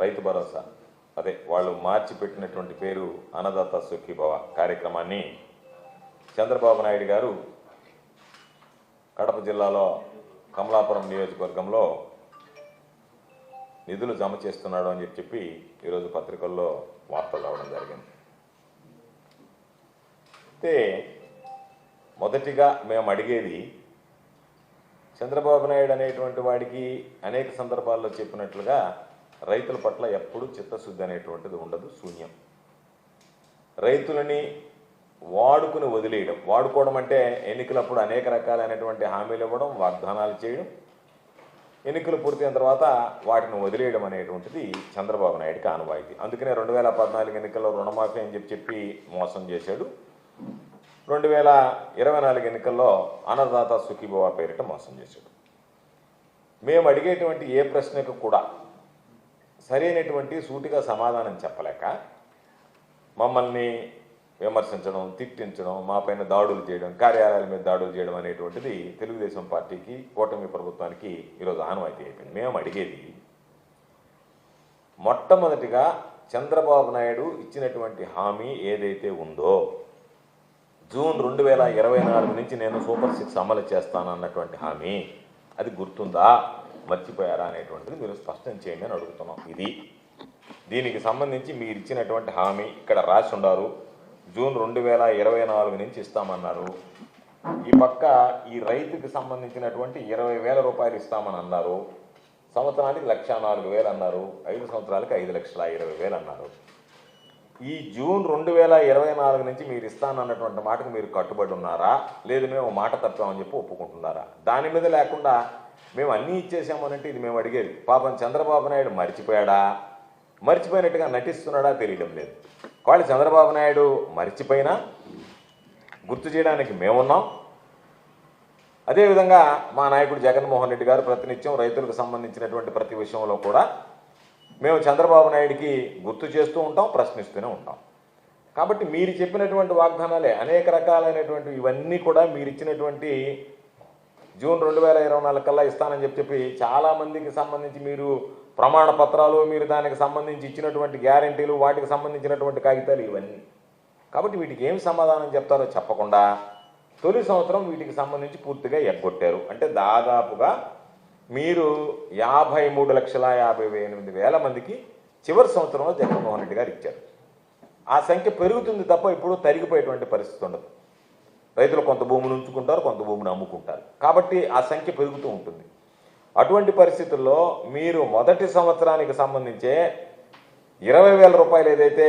రైతు భరోసా. అదే వాళ్ళు మార్చి పెట్టినటువంటి పేరు అన్నదాత సుఖీభవ కార్యక్రమాన్ని చంద్రబాబు నాయుడు గారు కడప జిల్లాలో కమలాపురం నియోజకవర్గంలో నిధులు జమ చేస్తున్నాడు అని చెప్పి చెప్పి ఈరోజు పత్రికల్లో వార్తలు రావడం జరిగింది. అయితే మొదటిగా మేము అడిగేది చంద్రబాబు నాయుడు అనేటువంటి వాడికి అనేక సందర్భాల్లో చెప్పినట్లుగా రైతుల పట్ల ఎప్పుడూ చిత్తశుద్ధి అనేటువంటిది ఉండదు శూన్యం. రైతులని వాడుకుని వదిలేయడం వాడుకోవడం అంటే ఎన్నికలప్పుడు అనేక రకాలైనటువంటి హామీలు ఇవ్వడం వాగ్దానాలు చేయడం ఎన్నికలు పూర్తయిన తర్వాత వాటిని వదిలేయడం అనేటువంటిది చంద్రబాబు నాయుడికి ఆనవాయితీ. అందుకనే రెండు వేల పద్నాలుగు ఎన్నికల్లో రుణమాఫీ అని చెప్పి చెప్పి మోసం చేశాడు. రెండు వేల ఇరవై నాలుగు ఎన్నికల్లో అన్నదాత సుఖీభవ పేరిట మోసం చేశాడు. మేము అడిగేటువంటి ఏ ప్రశ్నకు కూడా సరైనటువంటి సూటిగా సమాధానం చెప్పలేక మమ్మల్ని విమర్శించడం తిట్టించడం మాపైన దాడులు చేయడం కార్యాలయాల మీద దాడులు చేయడం అనేటువంటిది తెలుగుదేశం పార్టీకి కూటమి ప్రభుత్వానికి ఈరోజు ఆనవాయితీ అయిపోయింది. మేము అడిగేది మొట్టమొదటిగా చంద్రబాబు నాయుడు ఇచ్చినటువంటి హామీ ఏదైతే ఉందో జూన్ రెండు వేల ఇరవై నాలుగు నుంచి నేను సూపర్ సిక్స్ అమలు చేస్తాను అన్నటువంటి హామీ అది గుర్తుందా? మర్చిపోయారా అనేటువంటిది మీరు స్పష్టం చేయండి అని అడుగుతున్నాం. ఇది దీనికి సంబంధించి మీరు ఇచ్చినటువంటి హామీ ఇక్కడ రాసి ఉండారు. జూన్ రెండు వేల ఇరవై నాలుగు నుంచి ఇస్తామన్నారు. ఈ పక్క ఈ రైతుకి సంబంధించినటువంటి ఇరవై వేల రూపాయలు ఇస్తామని అన్నారు. సంవత్సరానికి లక్ష నాలుగు వేలు అన్నారు. ఐదు సంవత్సరాలకి ఐదు లక్షల ఇరవై వేలు అన్నారు. ఈ జూన్ రెండు వేల ఇరవై నాలుగు నుంచి మీరు ఇస్తానన్నటువంటి మాటకు మీరు కట్టుబడి ఉన్నారా? లేదు మేము మాట తప్పామని చెప్పి ఒప్పుకుంటున్నారా? దాని మీద లేకుండా మేము అన్నీ ఇచ్చేసామనంటే ఇది మేము అడిగేది. పాపం చంద్రబాబు నాయుడు మర్చిపోయాడా? మర్చిపోయినట్టుగా నటిస్తున్నాడా తెలియడం లేదు. వాళ్ళు చంద్రబాబు నాయుడు మర్చిపోయినా గుర్తు చేయడానికి మేమున్నాం. అదేవిధంగా మా నాయకుడు జగన్మోహన్ రెడ్డి గారు ప్రతినిత్యం రైతులకు సంబంధించినటువంటి ప్రతి విషయంలో కూడా మేము చంద్రబాబు నాయుడికి గుర్తు చేస్తూ ఉంటాం ప్రశ్నిస్తూనే ఉంటాం. కాబట్టి మీరు చెప్పినటువంటి వాగ్దానాలే అనేక రకాలైనటువంటి ఇవన్నీ కూడా మీరు ఇచ్చినటువంటి జూన్ రెండు వేల ఇరవై నాలుగు కల్లా ఇస్తానని చెప్పి చెప్పి చాలామందికి సంబంధించి మీరు ప్రమాణ పత్రాలు మీరు దానికి సంబంధించి ఇచ్చినటువంటి గ్యారంటీలు వాటికి సంబంధించినటువంటి కాగితాలు ఇవన్నీ. కాబట్టి వీటికి ఏం సమాధానం చెప్తారో చెప్పకుండా తొలి సంవత్సరం వీటికి సంబంధించి పూర్తిగా ఎగ్గొట్టారు. అంటే దాదాపుగా మీరు యాభై మూడు లక్షల యాభై ఎనిమిది వేల మందికి చివరి సంవత్సరంలో జగన్మోహన్ రెడ్డి గారు ఇచ్చారు. ఆ సంఖ్య పెరుగుతుంది తప్ప ఇప్పుడు తరిగిపోయేటువంటి పరిస్థితి ఉండదు. రైతులు కొంత భూమిని ఉంచుకుంటారు కొంత భూమిని అమ్ముకుంటారు. కాబట్టి ఆ సంఖ్య పెరుగుతూ ఉంటుంది. అటువంటి పరిస్థితుల్లో మీరు మొదటి సంవత్సరానికి సంబంధించే ఇరవై వేల రూపాయలు ఏదైతే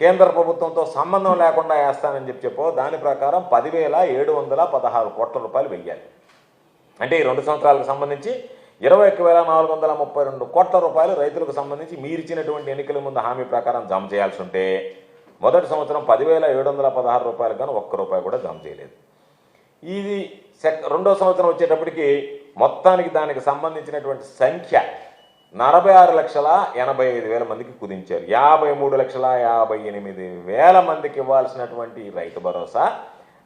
కేంద్ర ప్రభుత్వంతో సంబంధం లేకుండా వేస్తానని చెప్పి చెప్పో దాని ప్రకారం పదివేల ఏడు వందల పదహారు కోట్ల రూపాయలు వెయ్యాలి. అంటే ఈ రెండు సంవత్సరాలకు సంబంధించి ఇరవై ఒక్క వేల నాలుగు వందల ముప్పై రెండు కోట్ల రూపాయలు రైతులకు సంబంధించి మీరిచ్చినటువంటి ఎన్నికల ముందు హామీ ప్రకారం జమ చేయాల్సి ఉంటే మొదటి సంవత్సరం పదివేల ఏడు వందల పదహారు రూపాయలు కానీ ఒక్క రూపాయి కూడా జమ చేయలేదు. ఇది సెక్ రెండో సంవత్సరం వచ్చేటప్పటికి మొత్తానికి దానికి సంబంధించినటువంటి సంఖ్య నలభై ఆరు లక్షల ఎనభై ఐదు వేల మందికి కుదించారు. యాభై మూడు లక్షల యాభై ఎనిమిది వేల మందికి ఇవ్వాల్సినటువంటి రైతు భరోసా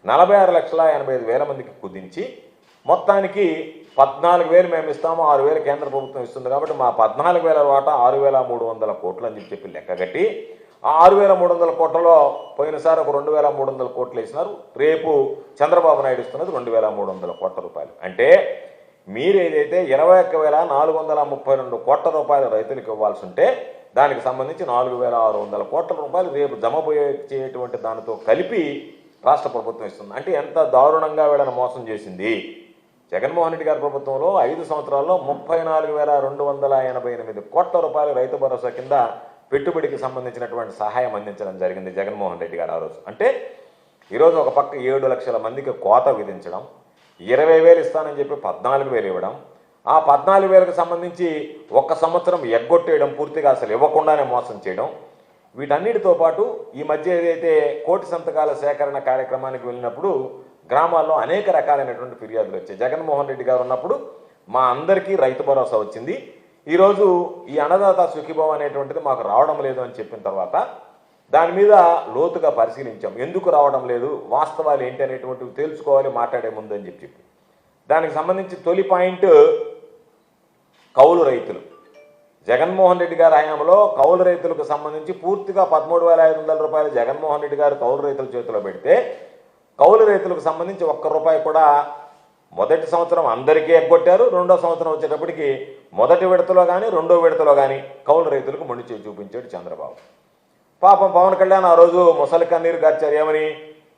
నలభై ఆరు లక్షల ఎనభై ఐదు వేల మందికి కుదించి మొత్తానికి పద్నాలుగు వేలు మేము ఇస్తాము ఆరు వేలు కేంద్ర ప్రభుత్వం ఇస్తుంది కాబట్టి మా పద్నాలుగు వేల వాటా ఆరు వేల మూడు వందల కోట్లు అని చెప్పి చెప్పి లెక్కగట్టి ఆ ఆరు వేల మూడు వందల కోట్లలో పోయినసారి ఒక రెండు వేల మూడు వందల కోట్లు వేసినారు. రేపు చంద్రబాబు నాయుడు ఇస్తున్నది రెండు వేల మూడు వందల కోట్ల రూపాయలు. అంటే మీరు ఏదైతే ఇరవై ఒక్క వేల నాలుగు వందల ముప్పై రెండు కోట్ల రూపాయలు రైతులకు ఇవ్వాల్సి ఉంటే దానికి సంబంధించి నాలుగు వేల ఆరు వందల కోట్ల రూపాయలు రేపు జమ చేయటువంటి దానితో కలిపి రాష్ట్ర ప్రభుత్వం ఇస్తుంది. అంటే ఎంత దారుణంగా వీళ్ళని మోసం చేసింది. జగన్మోహన్ రెడ్డి గారి ప్రభుత్వంలో ఐదు సంవత్సరాల్లో ముప్పై నాలుగు వేల రెండు వందల ఎనభై ఎనిమిది కోట్ల రూపాయలు రైతు భరోసా కింద పెట్టుబడికి సంబంధించినటువంటి సహాయం అందించడం జరిగింది జగన్మోహన్ రెడ్డి గారు ఆ రోజు. అంటే ఈరోజు ఒక పక్క ఏడు లక్షల మందికి కోత విధించడం ఇరవై వేలు ఇస్తానని చెప్పి పద్నాలుగు వేలు ఇవ్వడం ఆ పద్నాలుగు వేలకు సంబంధించి ఒక్క సంవత్సరం ఎగ్గొట్టేయడం పూర్తిగా అసలు ఇవ్వకుండానే మోసం చేయడం వీటన్నిటితో పాటు ఈ మధ్య ఏదైతే కోటి సంతకాల సేకరణ కార్యక్రమానికి వెళ్ళినప్పుడు గ్రామాల్లో అనేక రకాలైనటువంటి ఫిర్యాదులు వచ్చాయి. జగన్మోహన్ రెడ్డి గారు ఉన్నప్పుడు మా అందరికీ రైతు భరోసా వచ్చింది. ఈరోజు ఈ అన్నదాత సుఖీభావం అనేటువంటిది మాకు రావడం లేదు అని చెప్పిన తర్వాత దాని మీద లోతుగా పరిశీలించాం. ఎందుకు రావడం లేదు? వాస్తవాలు ఏంటి అనేటువంటివి తెలుసుకోవాలి మాట్లాడే ముందు అని చెప్పి చెప్పి. దానికి సంబంధించి తొలి పాయింట్ కౌలు రైతులు. జగన్మోహన్ రెడ్డి గారి హయాంలో కౌలు రైతులకు సంబంధించి పూర్తిగా పదమూడు వేల ఐదు వందల రూపాయలు జగన్మోహన్ రెడ్డి గారు కౌలు రైతుల చేతిలో పెడితే కౌలు రైతులకు సంబంధించి ఒక్క రూపాయి కూడా మొదటి సంవత్సరం అందరికీ ఎగ్గొట్టారు రెండో సంవత్సరం వచ్చేటప్పటికి మొదటి విడతలో కానీ రెండో విడతలో కానీ కౌలు రైతులకు మొండి చూపించాడు చంద్రబాబు. పాపం పవన్ కళ్యాణ్ ఆ రోజు ముసలి కన్నీరు గార్చారు ఏమని?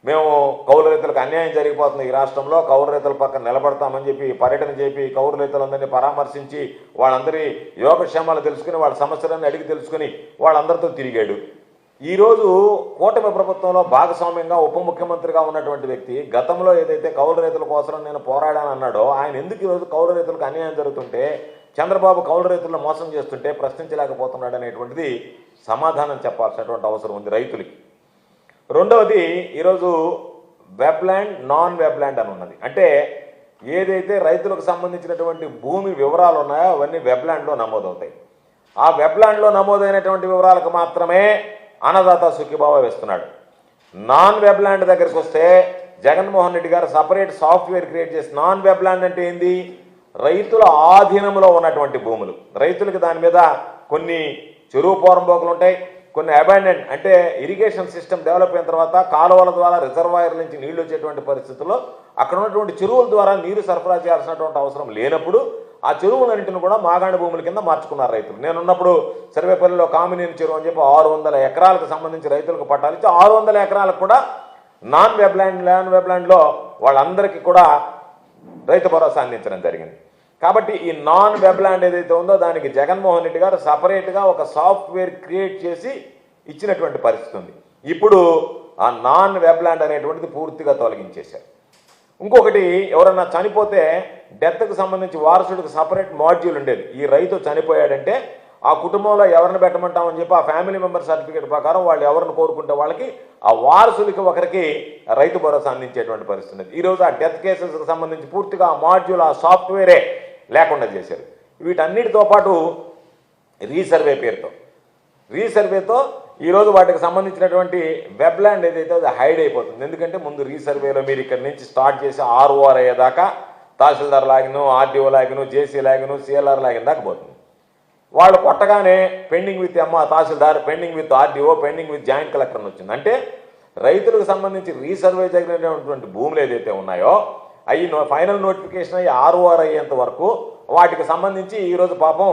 మేము కౌలు రైతులకు అన్యాయం జరిగిపోతుంది ఈ రాష్ట్రంలో కౌలు రైతుల పక్కన నిలబడతామని చెప్పి పర్యటన చేపి కౌలు రైతులందరినీ పరామర్శించి వాళ్ళందరి యోగక్షేమాలు తెలుసుకుని వాళ్ళ సమస్యలన్నీ అడిగి తెలుసుకుని వాళ్ళందరితో తిరిగాడు. ఈరోజు కూటమి ప్రభుత్వంలో భాగస్వామ్యంగా ఉప ముఖ్యమంత్రిగా ఉన్నటువంటి వ్యక్తి గతంలో ఏదైతే కౌలు రైతుల కోసం నేను పోరాడాను అన్నాడో ఆయన ఎందుకు ఈరోజు కౌలు రైతులకు అన్యాయం జరుగుతుంటే చంద్రబాబు కౌలు రైతులను మోసం చేస్తుంటే ప్రశ్నించలేకపోతున్నాడు అనేటువంటిది సమాధానం చెప్పాల్సినటువంటి అవసరం ఉంది రైతులకి. రెండవది ఈరోజు వెబ్ల్యాండ్ నాన్ వెబ్ల్యాండ్ అని ఉన్నది. అంటే ఏదైతే రైతులకు సంబంధించినటువంటి భూమి వివరాలు ఉన్నాయో అవన్నీ వెబ్ల్యాండ్లో నమోదవుతాయి. ఆ వెబ్ల్యాండ్లో నమోదైనటువంటి వివరాలకు మాత్రమే అన్నదాత సుఖీభావ వేస్తున్నాడు. నాన్ వెబ్లాండ్ దగ్గరికి వస్తే జగన్మోహన్ రెడ్డి గారు సపరేట్ సాఫ్ట్వేర్ క్రియేట్ చేసి నాన్ వెబ్లాండ్ అంటే ఏంది? రైతుల ఆధీనంలో ఉన్నటువంటి భూములు. రైతులకు దాని మీద కొన్ని చెరువు పోరంబోకులు ఉంటాయి కొన్ని అబాండెంట్ అంటే ఇరిగేషన్ సిస్టమ్ డెవలప్ అయిన తర్వాత కాలువల ద్వారా రిజర్వాయర్ నుంచి నీళ్ళు వచ్చేటువంటి పరిస్థితుల్లో అక్కడ ఉన్నటువంటి చెరువుల ద్వారా నీరు సరఫరా చేయాల్సినటువంటి అవసరం లేనప్పుడు ఆ చెరువులన్నింటిని కూడా మాగాణ భూముల కింద మార్చుకున్నారు రైతులు. నేనున్నప్పుడు సర్వేపల్లిలో కామినేని చెరువు అని చెప్పి ఆరు వందల ఎకరాలకు సంబంధించి రైతులకు పట్టాలు ఇచ్చి ఆరు వందల ఎకరాలకు కూడా నాన్ వెబ్లాండ్ ల్యాండ్ వెబ్లాండ్లో వాళ్ళందరికీ కూడా రైతు భరోసా అందించడం జరిగింది. కాబట్టి ఈ నాన్ వెబ్లాండ్ ఏదైతే ఉందో దానికి జగన్మోహన్ రెడ్డి గారు సపరేట్గా ఒక సాఫ్ట్వేర్ క్రియేట్ చేసి ఇచ్చినటువంటి పరిస్థితి ఉంది. ఇప్పుడు ఆ నాన్ వెబ్లాండ్ అనేటువంటిది పూర్తిగా తొలగించేశారు. ఇంకొకటి ఎవరన్నా చనిపోతే డెత్కు సంబంధించి వారసుడికి సపరేట్ మాడ్యూల్ ఉండేది. ఈ రైతు చనిపోయాడంటే ఆ కుటుంబంలో ఎవరిని పెట్టమంటామని చెప్పి ఆ ఫ్యామిలీ మెంబర్ సర్టిఫికేట్ ప్రకారం వాళ్ళు ఎవరిని కోరుకుంటే వాళ్ళకి ఆ వారసులకి ఒకరికి రైతు భరోసా అందించేటువంటి పరిస్థితి ఈరోజు ఆ డెత్ కేసెస్కి సంబంధించి పూర్తిగా ఆ మాడ్యూల్ ఆ సాఫ్ట్వేరే లేకుండా చేశారు. వీటన్నిటితో పాటు రీసర్వే పేరుతో. రీసర్వేతో ఈరోజు వాటికి సంబంధించినటువంటి వెబ్లాండ్ ఏదైతే అది హైడ్ అయిపోతుంది. ఎందుకంటే ముందు రీసర్వేలో మీరు ఇక్కడ నుంచి స్టార్ట్ చేసి ఆర్ఓఆర్ అయ్యేదాకా తహసీల్దార్ లాగిను ఆర్డీఓ లాగిను జేసీ లాగిను సిఎల్ఆర్ లాగిన దాకా పోతుంది. వాళ్ళు కొట్టగానే పెండింగ్ విత్ అమ్మ tahsildar pending with RDO pending with joint collector వచ్చింది. అంటే రైతులకు సంబంధించి రీసర్వే జరిగినటువంటి భూములు ఏదైతే ఉన్నాయో అవి ఫైనల్ నోటిఫికేషన్ అయ్యి ఆర్ఓఆర్ అయ్యేంత వరకు వాటికి సంబంధించి ఈరోజు పాపం